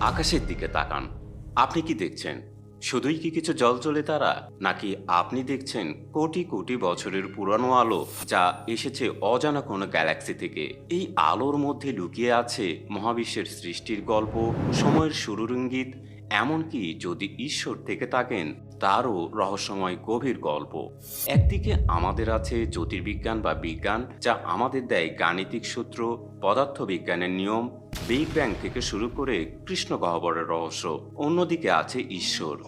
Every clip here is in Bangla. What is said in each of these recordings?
আকাশের দিকে তাকান। আপনি কি দেখছেন? শুধুই কি কিছু জল চলে তারা, নাকি আপনি দেখছেন কোটি কোটি বছরের পুরানো আলো যা এসেছে অজানা কোনো গ্যালাক্সি থেকে? এই আলোর মধ্যে লুকিয়ে আছে মহাবিশ্বের সৃষ্টির গল্প, সময়ের শুরুর ইঙ্গিত, এমনকি যদি ঈশ্বর থেকে থাকেন, তারও রহস্যময় গভীর গল্প। একদিকে আমাদের আছে জ্যোতির্বিজ্ঞান বা বিজ্ঞান, যা আমাদের দেয় গাণিতিক সূত্র, পদার্থবিজ্ঞানের নিয়ম বিগ ব্যাং থেকে শুরু করে কৃষ্ণ গহ্বরের রহস্য, অন্যদিকে আছে ঈশ্বর,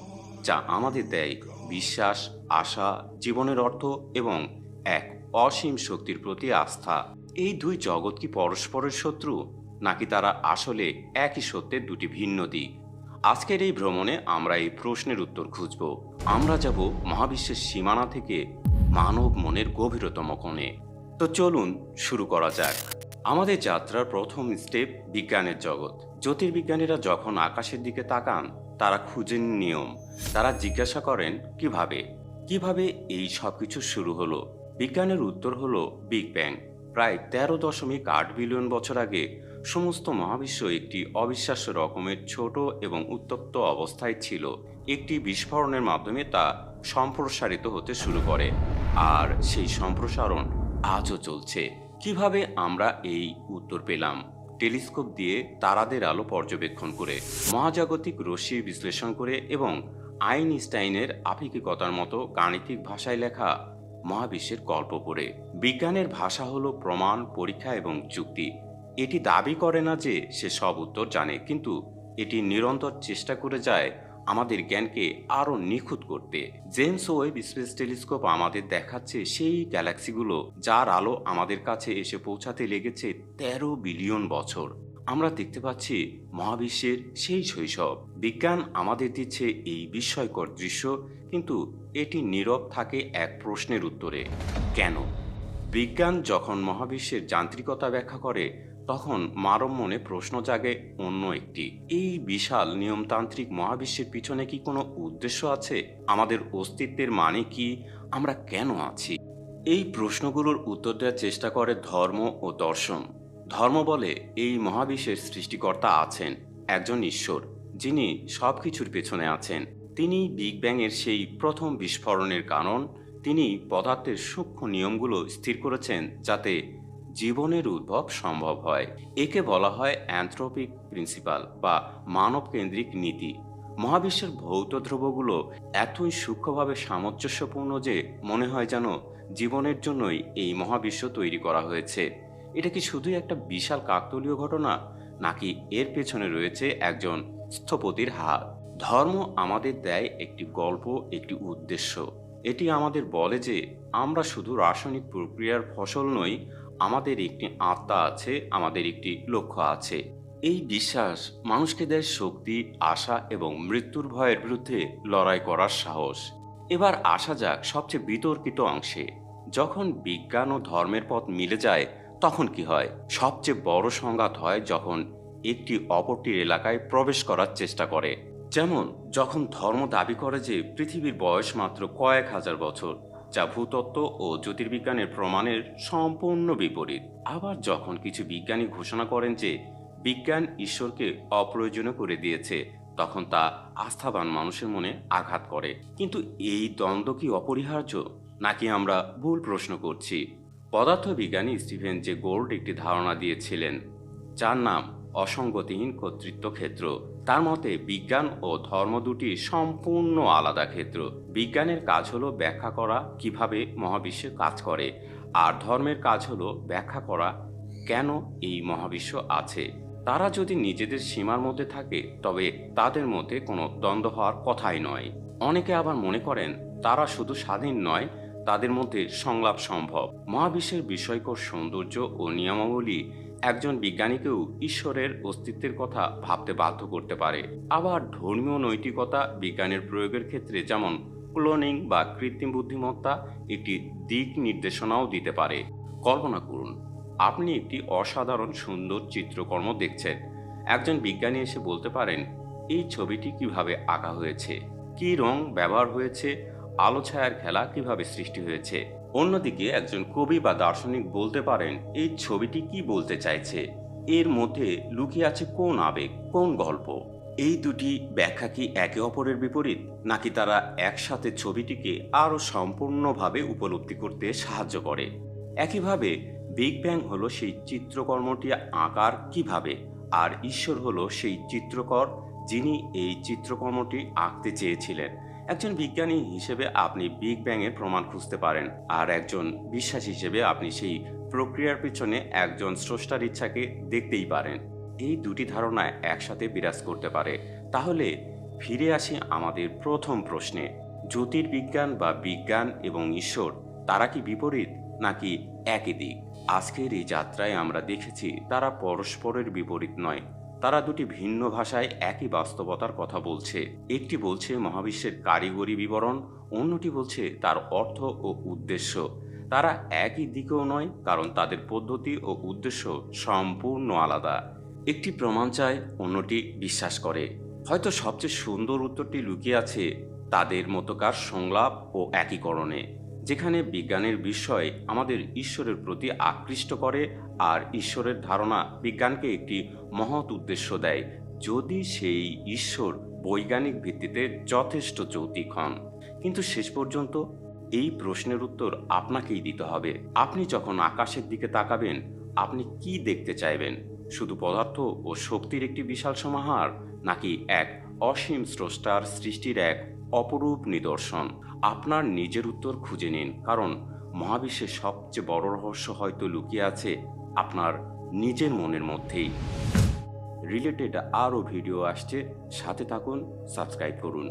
যা আমাদের দেয় বিশ্বাস, আশা, জীবনের অর্থ এবং এক অসীম শক্তির প্রতি আস্থা। এই দুই জগৎ কি পরস্পরের শত্রু, নাকি তারা আসলে একই সত্যের দুটি ভিন্ন দিক? আজকের এই ভ্রমণে আমরা এই প্রশ্নের উত্তর খুঁজব। আমরা যাব মহাবিশ্বের সীমানা থেকে মানব মনের গভীরতম কোণে। তো চলুন শুরু করা যাক। আমাদের যাত্রার প্রথম স্টেপ বিজ্ঞানের জগৎ। জ্যোতির্বিজ্ঞানীরা যখন আকাশের দিকে তাকান, তারা খুঁজেন নিয়ম। তারা জিজ্ঞাসা করেন, কীভাবে? কীভাবে এই সব কিছু শুরু হলো? বিজ্ঞানের উত্তর হলো, বিগ ব্যাং। প্রায় তেরো দশমিক আট বিলিয়ন বছর আগে, সমস্ত মহাবিশ্ব একটি অবিশ্বাস্য রকমের ছোট এবং উত্তপ্ত অবস্থায় ছিল। একটি বিস্ফোরণের মাধ্যমে তা সম্প্রসারিত হতে শুরু করে। আর সেই সম্প্রসারণ আজও চলছে। কীভাবে আমরা এই উত্তর পেলাম? টেলিস্কোপ দিয়ে তারাদের আলো পর্যবেক্ষণ করে, মহাজাগতিক রশ্মি বিশ্লেষণ করে এবং আইনস্টাইনের আপেক্ষিকতার মতো গাণিতিক ভাষায় লেখা মহাবিশ্বের গল্প পড়ে। বিজ্ঞানের ভাষা হলো প্রমাণ, পরীক্ষা এবং যুক্তি। এটি দাবি করে না যে সে সব উত্তর জানে, কিন্তু এটি নিরন্তর চেষ্টা করে যায় আমাদের জ্ঞানকে আরও নিখুঁত করতে। জেমস ওয়েব স্পেস টেলিস্কোপ আমাদের দেখাচ্ছে সেই গ্যালাক্সিগুলো যার আলো আমাদের কাছে এসে পৌঁছাতে লেগেছে তেরো বিলিয়ন বছর। আমরা দেখতে পাচ্ছি মহাবিশ্বের সেই শৈশব। বিজ্ঞান আমাদের দিচ্ছে এই বিস্ময়কর দৃশ্য, কিন্তু এটি নীরব থাকে এক প্রশ্নের উত্তরে। কেন? বিজ্ঞান যখন মহাবিশ্বের যান্ত্রিকতা ব্যাখ্যা করে তখন মানব মনে প্রশ্ন জাগে অন্য একটি। এই বিশাল নিয়মতান্ত্রিক মহাবিশ্বের পিছনে কি কোনো উদ্দেশ্য আছে? আমাদের অস্তিত্বের মানে কি? আমরা কেন আছি? এই প্রশ্নগুলোর উত্তর দেওয়ার চেষ্টা করে ধর্ম ও দর্শন। ধর্ম বলে এই মহাবিশ্বের সৃষ্টিকর্তা আছেন, একজন ঈশ্বর, যিনি সব কিছুর পেছনে আছেন। তিনি বিগ ব্যাংয়ের সেই প্রথম বিস্ফোরণের কারণ, তিনি পদার্থের সূক্ষ্ম নিয়মগুলো স্থির করেছেন যাতে জীবনের উদ্ভব সম্ভব হয়। একে বলা হয় অ্যান্থ্রোপিক প্রিন্সিপাল বা মানবকেন্দ্রিক নীতি। মহাবিশ্বের ভৌত ধ্রুবগুলো এতই সূক্ষ্মভাবে সামঞ্জস্যপূর্ণ যে মনে হয় যেন জীবনের জন্যই এই মহাবিশ্ব তৈরি করা হয়েছে। এটা কি শুধুই একটা বিশাল কাকতলীয় ঘটনা, নাকি এর পেছনে রয়েছে একজন স্থপতির হাত? ধর্ম আমাদের দেয় একটি গল্প, একটি উদ্দেশ্য। এটি আমাদের বলে যে আমরা শুধু রাসায়নিক প্রক্রিয়ার ফসল নই আমাদের একটি আত্মা আছে, আমাদের একটি লক্ষ্য আছে। এই বিশ্বাস মানুষকে দেয় শক্তি, আশা এবং মৃত্যুর ভয়ের বিরুদ্ধে লড়াই করার সাহস। এবার আসা যাক সবচেয়ে বিতর্কিত অংশে। যখন বিজ্ঞান ও ধর্মের পথ মিলে যায়, তখন কি হয়? সবচেয়ে বড় সংঘাত হয় যখন একটি অপরটির এলাকায় প্রবেশ করার চেষ্টা করে। যেমন, যখন ধর্ম দাবি করে যে পৃথিবীর বয়স মাত্র কয়েক হাজার বছর। যা ভূতত্ত্ব ও জ্যোতির্বিজ্ঞানের প্রমাণের সম্পূর্ণ বিপরীত। আবার যখন কিছু বিজ্ঞানী ঘোষণা করেন যে বিজ্ঞান ঈশ্বরকে অপ্রয়োজনীয় করে দিয়েছে, তখন তা আস্থাবান মানুষের মনে আঘাত করে। কিন্তু এই দ্বন্দ্ব কি অপরিহার্য? নাকি আমরা ভুল প্রশ্ন করছি? পদার্থবিজ্ঞানী স্টিভেন যে গোল্ড একটি ধারণা দিয়েছিলেন, যার নাম অসঙ্গতিহীন কর্তৃত্ব ক্ষেত্র তার মতে, বিজ্ঞান ও ধর্ম দুটি সম্পূর্ণ আলাদা ক্ষেত্র। বিজ্ঞানের কাজ হলো ব্যাখ্যা করা, কীভাবে মহাবিশ্বে কাজ করে। আর ধর্মের কাজ হলো ব্যাখ্যা করা, কেন এই মহাবিশ্ব আছে। তারা যদি নিজেদের সীমার মধ্যে থাকে, তবে তাদের মধ্যে কোনো দ্বন্দ্ব হওয়ার কথাই নয়। অনেকে আবার মনে করেন, তারা শুধু স্বাধীন নয়, তাদের মধ্যে সংলাপ সম্ভব। মহাবিশ্বের বিষয়কর সৌন্দর্য ও নিয়মাবলী একজন বিজ্ঞানীকেও ঈশ্বরের অস্তিত্বের কথা ভাবতে বাধ্য করতে পারে। আবার ধর্মীয় নৈতিকতা বিজ্ঞানের প্রয়োগের ক্ষেত্রে যেমন ক্লোনিং বা কৃত্রিম বুদ্ধিমত্তা একটি দিক নির্দেশনাও দিতে পারে। কল্পনা করুন, আপনি একটি অসাধারণ সুন্দর চিত্রকর্ম দেখছেন। একজন বিজ্ঞানী এসে বলতে পারেন, এই ছবিটি কীভাবে আঁকা হয়েছে? কী রং ব্যবহার হয়েছে? আলো ছায়ার খেলা কীভাবে সৃষ্টি হয়েছে? অন্যদিকে একজন কবি বা দার্শনিক বলতে পারেন, এই ছবিটি কি বলতে চাইছে? এর মধ্যে লুকিয়ে আছে কোন আবেগ, কোন গল্প? এই দুটি ব্যাখ্যা কি একে অপরের বিপরীত, নাকি তারা একসাথে ছবিটিকে আরও সম্পূর্ণভাবে উপলব্ধি করতে সাহায্য করে? একইভাবে, বিগ ব্যাং হলো সেই চিত্রকর্মটি আঁকার কীভাবে, আর ঈশ্বর হলো সেই চিত্রকর যিনি এই চিত্রকর্মটি আঁকতে চেয়েছিলেন। একজন বিজ্ঞানী হিসেবে আপনি বিগ ব্যাং এর প্রমাণ খুঁজতে পারেন, আর একজন বিশ্বাস হিসেবে আপনি সেই প্রক্রিয়ার পিছনে একজন স্রষ্টার ইচ্ছাকে দেখতেই পারেন। এই দুটি ধারণা একসাথে বিরাজ করতে পারে। তাহলে ফিরে আসি আমাদের প্রথম প্রশ্নে, জ্যোতির্বিজ্ঞান বা বিজ্ঞান এবং ঈশ্বর তারা কি বিপরীত নাকি একই দিক? আজকের এই যাত্রায় আমরা দেখেছি তারা পরস্পরের বিপরীত নয় তারা দুটি ভিন্ন ভাষায় একই বাস্তবতার কথা বলছে। একটি বলছে মহাবিশ্বের কারিগরি বিবরণ, অন্যটি বলছে তার অর্থ ও উদ্দেশ্য। তারা একই দিকেও নয়, কারণ তাদের পদ্ধতি ও উদ্দেশ্য সম্পূর্ণ আলাদা। একটি প্রমাণ চায়, অন্যটি বিশ্বাস করে। হয়তো সবচেয়ে সুন্দর উত্তরটি লুকিয়ে আছে তাদের মতোকার সংলাপ ও একীকরণে। যেখানে বিজ্ঞানের বিষয় আমাদের ঈশ্বরের প্রতি আকৃষ্ট করে আর ঈশ্বরের ধারণা বিজ্ঞানকে একটি মহৎ উদ্দেশ্য দেয়, যদি সেই ঈশ্বর বৈজ্ঞানিক ভিত্তিতে যথেষ্ট যৌতিক হন। কিন্তু শেষ পর্যন্ত এই প্রশ্নের উত্তর আপনাকেই দিতে হবে। আপনি যখন আকাশের দিকে তাকাবেন, আপনি কি দেখতে চাইবেন? শুধু পদার্থ ও শক্তির একটি বিশাল সমাহার, নাকি এক অসীম স্রষ্টার সৃষ্টির এক অপরূপ নিদর্শন। আপনার নিজের উত্তর খুঁজে নিন, কারণ মহাবিশ্বের সবচেয়ে বড় রহস্য হয়তো লুকিয়ে আছে আপনার নিজের মনের মধ্যেই। রিলেটেড আরও ভিডিও আসছে, সাথে থাকুন, সাবস্ক্রাইব করুন।